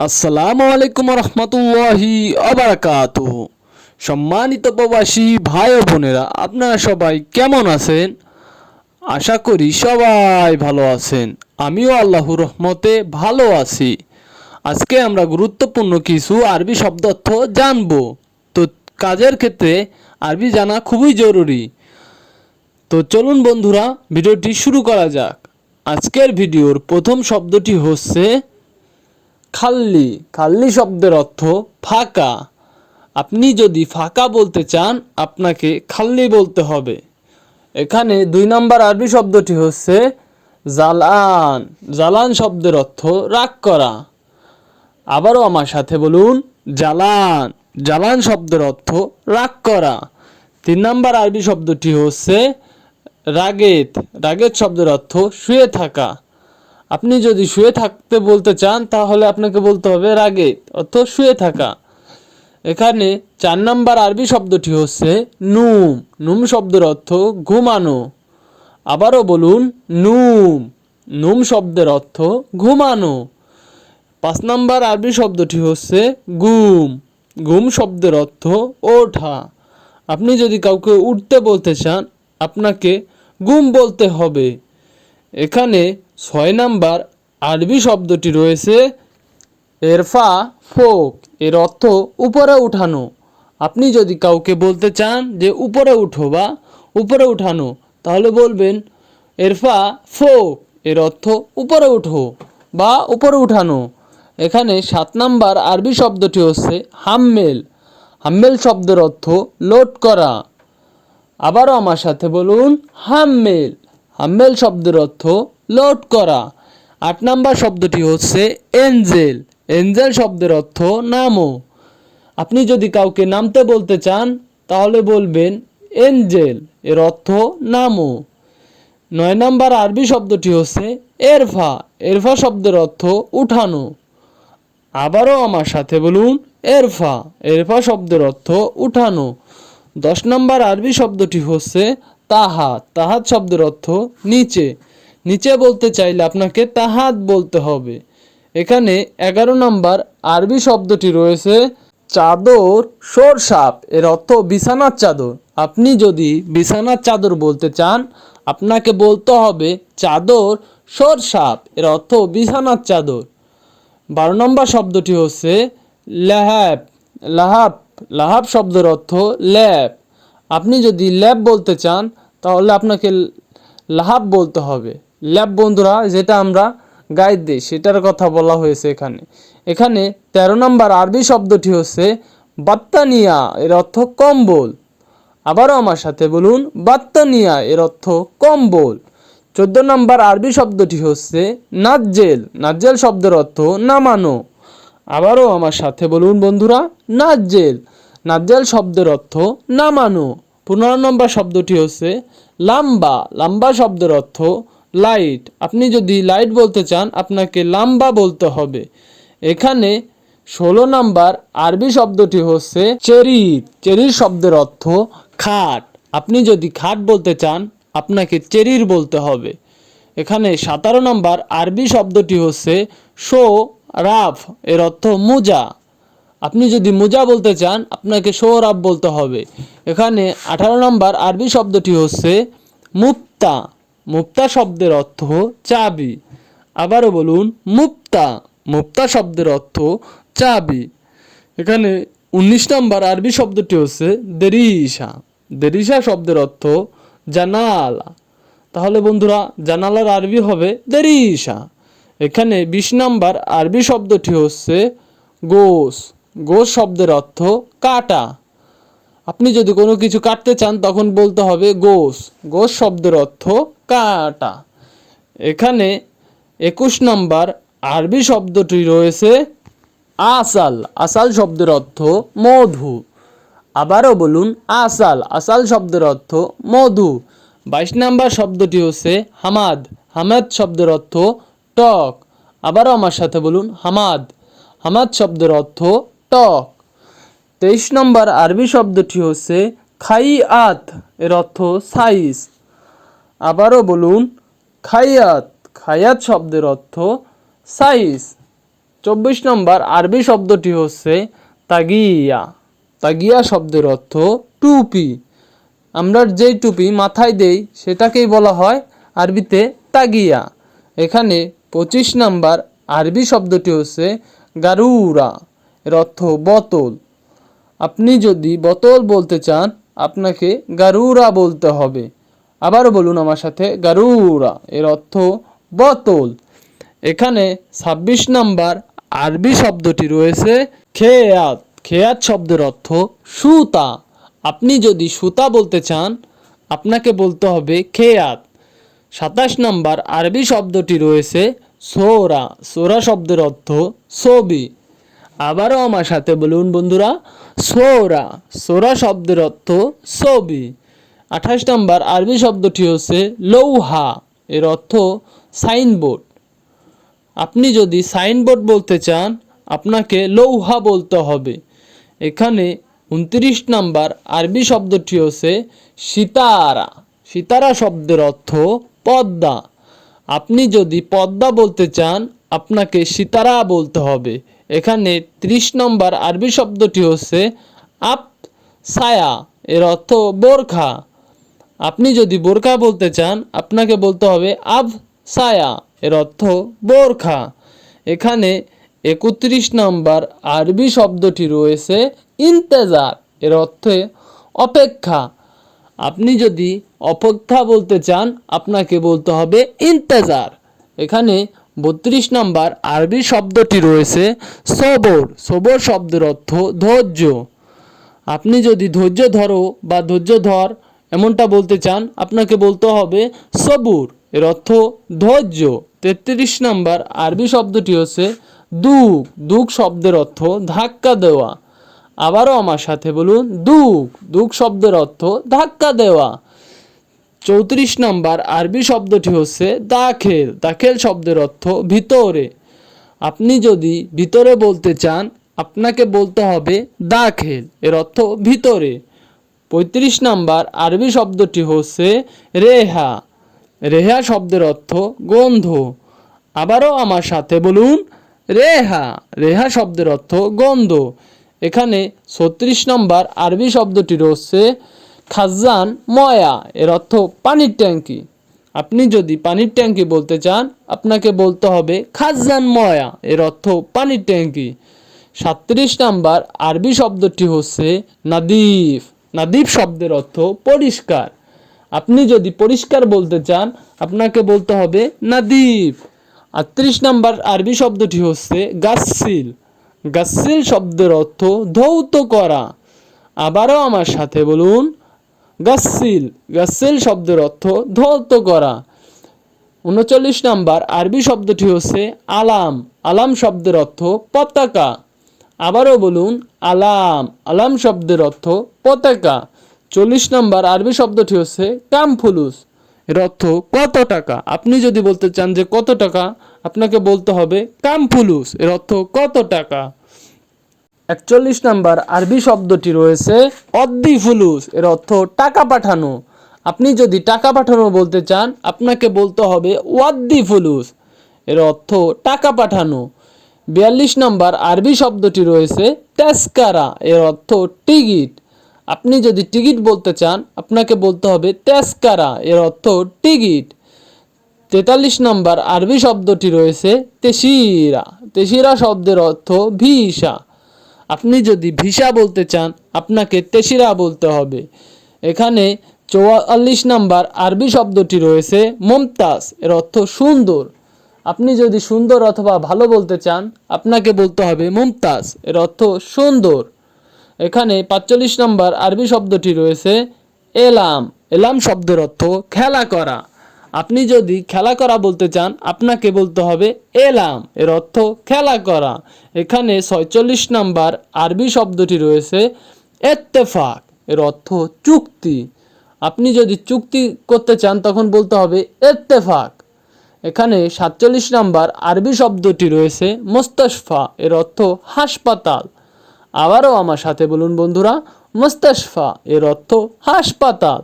আসসালামু আলাইকুম রহমতুল্লাহি আবরাকাত সম্মানিত প্রবাসী ভাই বোনেরা, আপনারা সবাই কেমন আছেন? আশা করি সবাই ভালো আছেন। আমিও আল্লাহর রহমতে ভালো আছি। আজকে আমরা গুরুত্বপূর্ণ কিছু আরবি শব্দার্থ জানব। তো কাজের ক্ষেত্রে আরবি জানা খুবই জরুরি। তো চলুন বন্ধুরা, ভিডিওটি শুরু করা যাক। আজকের ভিডিওর প্রথম শব্দটি হচ্ছে খাল্লি। খাল্লি শব্দের অর্থ ফাঁকা। আপনি যদি ফাঁকা বলতে চান, আপনাকে খাল্লি বলতে হবে। এখানে দুই নম্বর আরবি শব্দটি হচ্ছে জালান। জালান শব্দের অর্থ রাগ করা। আবারও আমার সাথে বলুন, জালান। জালান শব্দের অর্থ রাগ করা। তিন নম্বর আরবি শব্দটি হচ্ছে রাগেত রাগেত শব্দের অর্থ শুয়ে থাকা। আপনি যদি শুয়ে থাকতে বলতে চান, তাহলে আপনাকে বলতে হবে রাগে অর্থ শুয়ে থাকা। এখানে চার নম্বর আরবি শব্দটি হচ্ছে নুম। নুম শব্দের অর্থ ঘুমানো। আবারও বলুন, নুম। নুম শব্দের অর্থ ঘুমানো। পাঁচ নম্বর আরবি শব্দটি হচ্ছে গুম। গুম শব্দের অর্থ ওঠা। আপনি যদি কাউকে উঠতে বলতে চান, আপনাকে গুম বলতে হবে। এখানে ছয় নাম্বার আরবি শব্দটি রয়েছে এরফা ফোক। এর অর্থ উপরে উঠানো। আপনি যদি কাউকে বলতে চান যে উপরে উঠো বা উপরে উঠানো, তাহলে বলবেন এরফা ফোক। এর অর্থ উপরে উঠো বা উপরে উঠানো। এখানে সাত নাম্বার আরবি শব্দটি হচ্ছে হাম্মেল। হাম্মেল শব্দের অর্থ লোড করা। আবারও আমার সাথে বলুন হাম্মেল। হাম্মেল শব্দের অর্থ লোড করা। আট নাম্বার শব্দটি হচ্ছে এঞ্জেল। এঞ্জেল শব্দের অর্থ নামো। আপনি যদি কাউকে নামতে বলতে চান, তাহলে বলবেন এঞ্জেল। এর অর্থ নামো। নয় নাম্বার আরবি শব্দটি হচ্ছে এরফা। এরফা শব্দের অর্থ উঠানো। আবারও আমার সাথে বলুন এরফা। এরফা শব্দের অর্থ উঠানো। দশ নম্বর আরবি শব্দটি হচ্ছে তাহাত। তাহাত শব্দের অর্থ নিচে। নিচে বলতে চাইলে আপনাকে তাহাত বলতে হবে। এখানে এগারো নম্বর আরবি শব্দটি রয়েছে চাদর সোর সাপ এর অর্থ বিছানার চাদর। আপনি যদি বিছানার চাদর বলতে চান, আপনাকে বলতে হবে চাদর সোর সাপ এর অর্থ বিছানার চাদর। বারো নম্বর শব্দটি হচ্ছে ল্যাহাব লাহাব লাহাব শব্দের অর্থ ল্যাব আপনি যদি ল্যাব বলতে চান, তাহলে আপনাকে লাহাব বলতে হবে। ল্যাব বন্ধুরা, যেটা আমরা গাইড দিই, সেটার কথা বলা হয়েছে এখানে। এখানে তেরো নম্বর আরবি শব্দটি হচ্ছে বাত্তানিয়া, এর অর্থ কম্বল। আবারও আমার সাথে বলুন, বাত্তানিয়া, এর অর্থ কম্বল। চোদ্দ নম্বর আরবি শব্দটি হচ্ছে নাজ্জেল নাজ্জেল শব্দের অর্থ নামানো। আবারও আমার সাথে বলুন বন্ধুরা, নাজ্জেল নাজ্জেল শব্দের অর্থ নামানো। পনেরো নম্বর শব্দটি হচ্ছে লাম্বা লাম্বা শব্দের অর্থ লাইট। আপনি যদি লাইট বলতে চান, আপনাকে লাম্বা বলতে হবে। এখানে ষোলো নাম্বার আরবি শব্দটি হচ্ছে চেরির চেরির শব্দের অর্থ খাট। আপনি যদি খাট বলতে চান, আপনাকে চেরির বলতে হবে। এখানে সতেরো নম্বর আরবি শব্দটি হচ্ছে শো, রাফ। এর অর্থ মোজা। আপনি যদি মোজা বলতে চান, আপনাকে শো, রাফ বলতে হবে। এখানে আঠারো নম্বর আরবি শব্দটি হচ্ছে মুক্তা মুক্তা শব্দের অর্থ চাবি। আবারও বলুন, মুক্তা। মুক্তা শব্দের অর্থ চাবি। এখানে উনিশ নম্বর আরবি শব্দটি হচ্ছে দেরিসা দেরিসা শব্দের অর্থ জানালা। তাহলে বন্ধুরা, জানালার আরবি হবে দেরিসা এখানে বিশ নাম্বার আরবি শব্দটি হচ্ছে গোস। গোস শব্দের অর্থ কাটা। আপনি যদি কোনো কিছু কাটতে চান, তখন বলতে হবে গোস। গোস শব্দের অর্থ কাটা। এখানে একুশ নাম্বার আরবি শব্দটি রয়েছে আসাল। আসাল শব্দের অর্থ মধু। আবারও বলুন আসাল। আসাল শব্দের অর্থ মধু। বাইশ নাম্বার শব্দটি হচ্ছে হামাদ। হামাদ শব্দের অর্থ টক। আবারও আমার সাথে বলুন হামাদ। হামাদ শব্দের অর্থ টক। তেইশ নম্বর আরবি শব্দটি হচ্ছে খাইয়াত, এর অর্থ সাইজ। আবারও বলুন, খাইয়াত খাইয়াত শব্দের অর্থ সাইজ। চব্বিশ নম্বর আরবি শব্দটি হচ্ছে তাগিয়া। তাগিয়া শব্দের অর্থ টুপি। আমরা যেই টুপি মাথায় দেই, সেটাকেই বলা হয় আরবিতে তাগিয়া। এখানে পঁচিশ নাম্বার আরবি শব্দটি হচ্ছে গারুরা, এর অর্থ বোতল। আপনি যদি বোতল বলতে চান, আপনাকে গারুরা বলতে হবে। আবারও বলুন আমার সাথে, গারুরা, এর অর্থ বোতল। এখানে ছাব্বিশ নাম্বার আরবি শব্দটি রয়েছে, খেয়াত। খেয়াত শব্দের অর্থ সুতা। আপনি যদি সুতা বলতে চান, আপনাকে বলতে হবে খেয়াত। সাতাশ নাম্বার আরবি শব্দটি রয়েছে, সোরা। সোরা শব্দের অর্থ ছবি। আবারও আমার সাথে বলুন বন্ধুরা সোরা সোরা শব্দের অর্থ ছবি। আঠাশ নাম্বার আরবি শব্দটি হচ্ছে লৌহা, এর অর্থ সাইনবোর্ড। আপনি যদি সাইনবোর্ড বলতে চান, আপনাকে লৌহা বলতে হবে। এখানে উনত্রিশ নাম্বার আরবি শব্দটি হচ্ছে সিতারা। সিতারা শব্দের অর্থ পদ্মা। আপনি যদি পদ্মা বলতে চান, আপনাকে সিতারা বলতে হবে। এখানে ত্রিশ নম্বর আরবি শব্দটি হচ্ছে আপ ছায়া এর অর্থ বোরখা। আপনি যদি বোরখা বলতে চান, আপনাকে বলতে হবে আব সায়া, এর অর্থ বোরখা। এখানে একত্রিশ নম্বর আরবি শব্দটি রয়েছে ইন্তেজার, এর অর্থে অপেক্ষা। আপনি যদি অপেক্ষা বলতে চান, আপনাকে বলতে হবে ইন্তেজার। এখানে বত্রিশ নম্বর আরবি শব্দটি রয়েছে সবর। সবর শব্দের অর্থ ধৈর্য। আপনি যদি ধৈর্য ধরো বা ধৈর্য ধর, এমনটা বলতে চান, আপনাকে বলতে হবে সবুর। এর অর্থ ধৈর্য। তেত্রিশ নম্বর আরবি শব্দটি হচ্ছে দুঃখ দুঃখ শব্দের অর্থ ধাক্কা দেওয়া। আবারও আমার সাথে বলুন দুঃখ দুঃখ শব্দের অর্থ ধাক্কা দেওয়া। চৌত্রিশ নম্বর আরবি শব্দটি হচ্ছে দাখেল। দাখেল শব্দের অর্থ ভিতরে। আপনি যদি ভিতরে বলতে চান, আপনাকে বলতে হবে দাখেল। এর অর্থ ভিতরে। পঁয়ত্রিশ নাম্বার আরবি শব্দটি হচ্ছে রেহা। রেহা শব্দের অর্থ গন্ধ। আবারও আমার সাথে বলুন, রেহা। রেহা শব্দের অর্থ গন্ধ। এখানে ছত্রিশ নম্বর আরবি শব্দটি রয়েছে খাজান ময়া, এর অর্থ পানির ট্যাঙ্কি। আপনি যদি পানির ট্যাঙ্কি বলতে চান, আপনাকে বলতে হবে খাজান ময়া, এর অর্থ পানির ট্যাঙ্কি। সাত্রিশ নাম্বার আরবি শব্দটি হচ্ছে নাদিফ। নাদিফ শব্দের অর্থ পরিষ্কার। আপনি যদি পরিষ্কার বলতে চান, আপনাকে বলতে হবে নাদিফ। আটত্রিশ নাম্বার আরবি শব্দটি হচ্ছে গাসিল গাসিল শব্দের অর্থ ধৌত করা। আবারও আমার সাথে বলুন গাসিল গাসিল শব্দের অর্থ ধৌত করা। উনচল্লিশ নাম্বার, আরবি শব্দটি হচ্ছে আলাম। আলাম শব্দের অর্থ পতাকা। আবারও বলুন, আলাম। আলাম শব্দের অর্থ পতাকা। চল্লিশ নাম্বার, আরবি শব্দটি হচ্ছে কামফুলুস। এর অর্থ কত টাকা? আপনি যদি বলতে চান যে কত টাকা, আপনাকে বলতে হবে কামফুলুস। এর অর্থ কত টাকা? একচল্লিশ নাম্বার আরবি শব্দটি রয়েছে অদ্দি ফুলুস, এর অর্থ টাকা পাঠানো। আপনি যদি টাকা পাঠানো বলতে চান, আপনাকে বলতে হবে ওয়াদ্দি ফুলুস, এর অর্থ টাকা পাঠানো। বিয়াল্লিশ নাম্বার আরবি শব্দটি রয়েছে তেস্কারা এর অর্থ টিকিট। আপনি যদি টিকিট বলতে চান, আপনাকে বলতে হবে তেস্কারা এর অর্থ টিকিট। তেতাল্লিশ নম্বর আরবি শব্দটি রয়েছে তেশিরা তেশিরা শব্দের অর্থ ভিসা। আপনি যদি ভিসা বলতে চান, আপনাকে তেসিরা বলতে হবে। এখানে চুয়াল্লিশ নাম্বার আরবি শব্দটি রয়েছে মমতাজ, এর অর্থ সুন্দর। আপনি যদি সুন্দর অথবা ভালো বলতে চান, আপনাকে বলতে হবে মমতাজ, এর অর্থ সুন্দর। এখানে পাঁচচল্লিশ নম্বর আরবি শব্দটি রয়েছে এলাম। এলাম শব্দের অর্থ খেলা করা। আপনি যদি খেলা করা বলতে চান, আপনাকে বলতে হবে এলাম। এর অর্থ খেলা করা। এখানে ছয়চল্লিশ নাম্বার আরবি শব্দটি রয়েছে এত্তেফাক। এর অর্থ চুক্তি। আপনি যদি চুক্তি করতে চান, তখন বলতে হবে এত্তেফাক। এখানে সাতচল্লিশ নাম্বার আরবি শব্দটি রয়েছে মোস্তাশফা। এর অর্থ হাসপাতাল। আবারও আমার সাথে বলুন বন্ধুরা, মোস্তাশফা। এর অর্থ হাসপাতাল।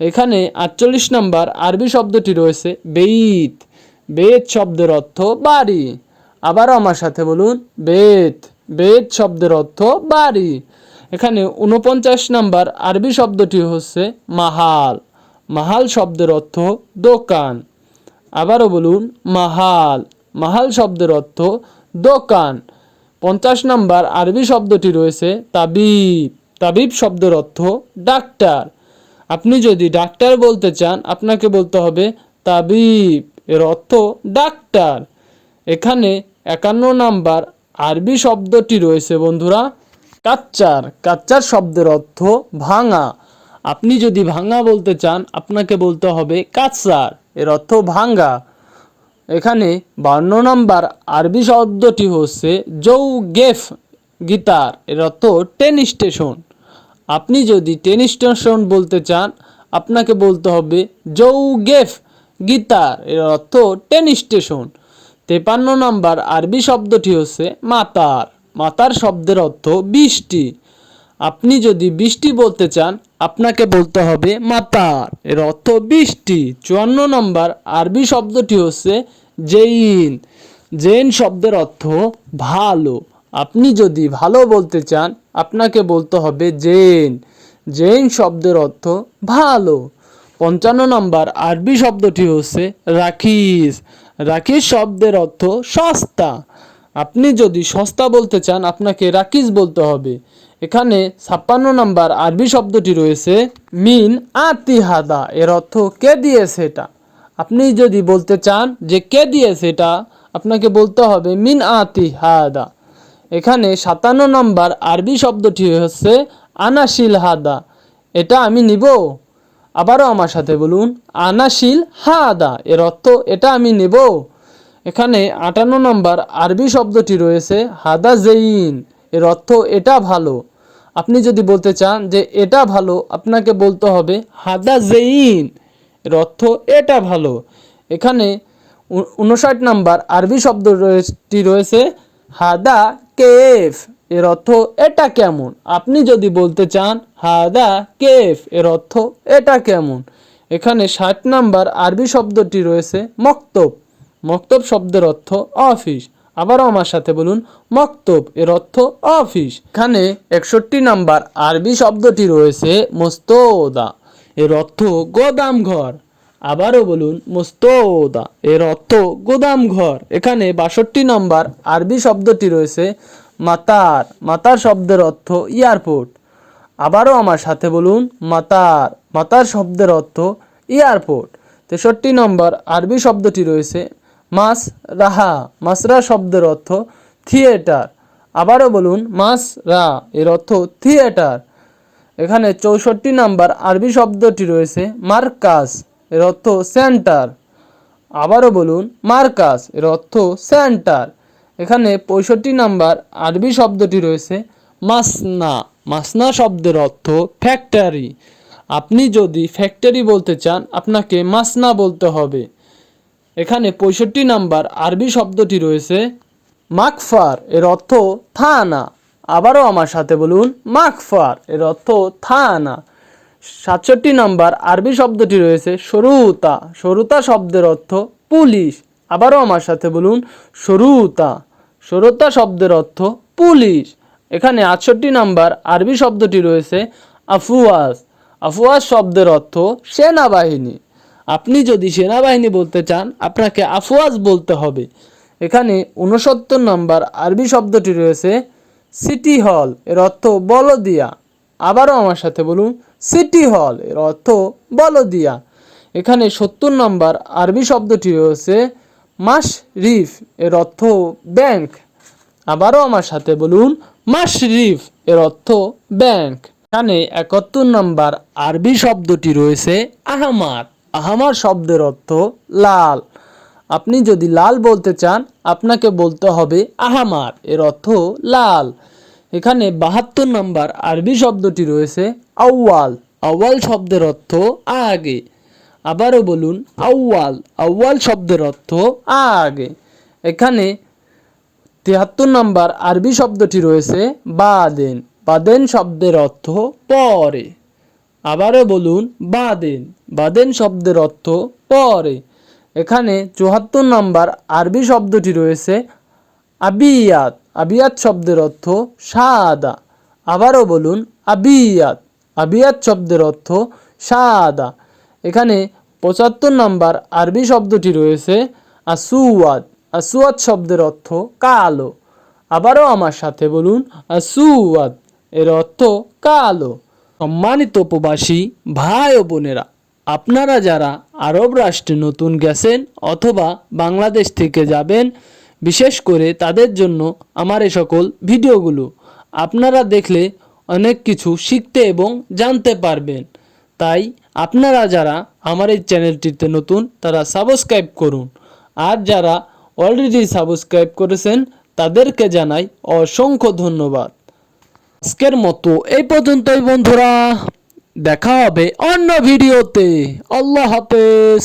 এখানে আটচল্লিশ নাম্বার আরবি শব্দটি রয়েছে বেইত। বেদ শব্দের অর্থ বাড়ি। আবারও আমার সাথে বলুন, বেত। বেত শব্দের অর্থ বাড়ি। এখানে উনপঞ্চাশ নাম্বার আরবি শব্দটি হচ্ছে মাহাল। মাহাল শব্দের অর্থ দোকান। আবারও বলুন, মাহাল। মাহাল শব্দের অর্থ দোকান। পঞ্চাশ নাম্বার আরবি শব্দটি রয়েছে তাবিব। তাবিব শব্দের অর্থ ডাক্তার। আপনি যদি ডাক্তার বলতে চান, আপনাকে বলতে হবে তাবিব। এর অর্থ ডাক্তার। এখানে একান্ন নাম্বার আরবি শব্দটি রয়েছে, বন্ধুরা। কাচ্চার। কাচ্চার শব্দের অর্থ ভাঙা। আপনি যদি ভাঙা বলতে চান, আপনাকে বলতে হবে কাচ্চার। এর অর্থ ভাঙ্গা। এখানে বান্ন নাম্বার আরবি শব্দটি হচ্ছে জৌ গেফ গিটার। এর অর্থ টেন স্টেশন। আপনি যদি টেন স্টেশন বলতে চান, আপনাকে বলতে হবে জৌ গেফ গিটার এর অর্থ টেন স্টেশন তেপান্ন নাম্বার আরবি শব্দটি হচ্ছে মাতার। মাতার শব্দের অর্থ বৃষ্টি। আপনি যদি বৃষ্টি বলতে চান, আপনাকে বলতে হবে মাতার। এর অর্থ বৃষ্টি। চুয়ান্ন নম্বর আরবি শব্দটি হচ্ছে জেইন। জেন শব্দের অর্থ ভালো। আপনি যদি ভালো বলতে চান আপনাকে বলতে হবে জেন জেন শব্দের অর্থ ভালো। পঞ্চান্ন নম্বর আরবি শব্দটি হচ্ছে রাখিস। রাখিস শব্দের অর্থ সস্তা। আপনি যদি সস্তা বলতে চান, আপনাকে রাকিস বলতে হবে। এখানে ছাপ্পান্ন নম্বর আরবি শব্দটি রয়েছে মিন আতিহাদা। এর অর্থ কে দিয়েছে এটা? আপনি যদি বলতে চান যে কে দিয়েছে এটা, আপনাকে বলতে হবে মিন আতিহাদা। এখানে সাতান্ন নম্বর আরবি শব্দটি হচ্ছে আনাশিল হাদা এটা আমি নিব। আবারও আমার সাথে বলুন আনাশিল হাদা এর অর্থ এটা আমি নেব। এখানে আটান্ন নম্বর আরবি শব্দটি রয়েছে হাদা জেইন, এর অর্থ এটা ভালো। আপনি যদি বলতে চান যে এটা ভালো, আপনাকে বলতে হবে হাদা জেইন, এর অর্থ এটা ভালো। এখানে উনষাট নাম্বার আরবি শব্দ রয়েছে রয়েছে হাদা কেফ এর অর্থ এটা কেমন? আপনি যদি বলতে চান, হাদা কেফ এর অর্থ এটা কেমন? এখানে ষাট নাম্বার আরবি শব্দটি রয়েছে মক্তব। মক্তব শব্দের অর্থ অফিস। আবারও আমার সাথে বলুন, মক্তব এর অর্থ অফিস। এখানে একষট্টি নাম্বার আরবি শব্দটি রয়েছে মোস্তোদা। এর অর্থ গোদাম ঘর। আবারও বলুন মোস্তোদা এর অর্থ গোদাম ঘর। এখানে বাষট্টি নম্বর আরবি শব্দটি রয়েছে মাতার। মাতার শব্দের অর্থ এয়ারপোর্ট। আবারও আমার সাথে বলুন, মাতার। মাতার শব্দের অর্থ এয়ারপোর্ট। তেষট্টি নম্বর আরবি শব্দটি রয়েছে মাস রাহা। মাসরা শব্দের অর্থ থিয়েটার। আবারও বলুন, মাস রা, এর অর্থ থিয়েটার। এখানে চৌষট্টি নাম্বার আরবি শব্দটি রয়েছে মার্কাস এর অর্থ সেন্টার আবারও বলুন মার্কাস এর অর্থ সেন্টার এখানে পঁয়ষট্টি নাম্বার আরবি শব্দটি রয়েছে মাসনা মাসনা শব্দের অর্থ ফ্যাক্টরি আপনি যদি ফ্যাক্টরি বলতে চান, আপনাকে মাসনা বলতে হবে। এখানে পঁয়ষট্টি নাম্বার আরবি শব্দটি রয়েছে মাকফার এর অর্থ থানা। আবারও আমার সাথে বলুন মাকফার এর অর্থ থানা। সাতষট্টি নাম্বার আরবি শব্দটি রয়েছে সরুতা। সরুতা শব্দের অর্থ পুলিশ। আবারও আমার সাথে বলুন, সরুতা। সরুতা শব্দের অর্থ পুলিশ। এখানে আটষট্টি নাম্বার আরবি শব্দটি রয়েছে আফুয়াজ আফুয়াজ শব্দের অর্থ সেনাবাহিনী। আপনি যদি সেনাবাহিনী বলতে চান, আপনাকে আফওয়াজ বলতে হবে। এখানে উনসত্তর নম্বর আরবি শব্দটি রয়েছে সিটি হল। এর অর্থ বলদিয়া। আবারও আমার সাথে বলুন সিটি হল এর অর্থ বলদিয়া। এখানে সত্তর নম্বর আরবি শব্দটি রয়েছে মাসরিফ এর অর্থ ব্যাংক আবারও আমার সাথে বলুন মাসরিফ এর অর্থ ব্যাংক এখানে একাত্তর নম্বর আরবি শব্দটি রয়েছে আহমাদ আহমার শব্দের অর্থ লাল। আপনি যদি লাল বলতে চান, আপনাকে বলতে হবে আহমার এর অর্থ লাল। এখানে বাহাত্তর নম্বর আরবি শব্দটি রয়েছে আউয়াল। আউয়াল শব্দের অর্থ আগে। আবারও বলুন, আউয়াল। আউয়াল শব্দের অর্থ আগে। এখানে তিয়াত্তর নম্বর আরবি শব্দটি রয়েছে বাদেন। বাদেন শব্দের অর্থ পরে। আবারও বলুন, বাদেন। বাদেন শব্দের অর্থ পরে। এখানে চুয়াত্তর নম্বর আরবি শব্দটি রয়েছে আবিয়াত। আবিয়াত শব্দের অর্থ সাদা। আবারও বলুন, আবিয়াত। আবিয়াত শব্দের অর্থ সাদা। এখানে পঁচাত্তর নম্বর আরবি শব্দটি রয়েছে আসুয়াদ। আসুয়াদ শব্দের অর্থ কালো। আবারও আমার সাথে বলুন, আসুয়াদ। এর অর্থ কালো। সম্মানিত প্রবাসী ভাই ও বোনেরা, আপনারা যারা আরব রাষ্ট্রে নতুন গেছেন অথবা বাংলাদেশ থেকে যাবেন বিশেষ করে তাদের জন্য আমার এ সকল ভিডিওগুলো। আপনারা দেখলে অনেক কিছু শিখতে এবং জানতে পারবেন। তাই আপনারা যারা আমার এই চ্যানেলটিতে নতুন, তারা সাবস্ক্রাইব করুন। আর যারা অলরেডি সাবস্ক্রাইব করেছেন, তাদেরকে জানাই অসংখ্য ধন্যবাদ। আজকের মতো এই পর্যন্তই বন্ধুরা। দেখা হবে অন্য ভিডিওতে। আল্লাহ হাফেজ।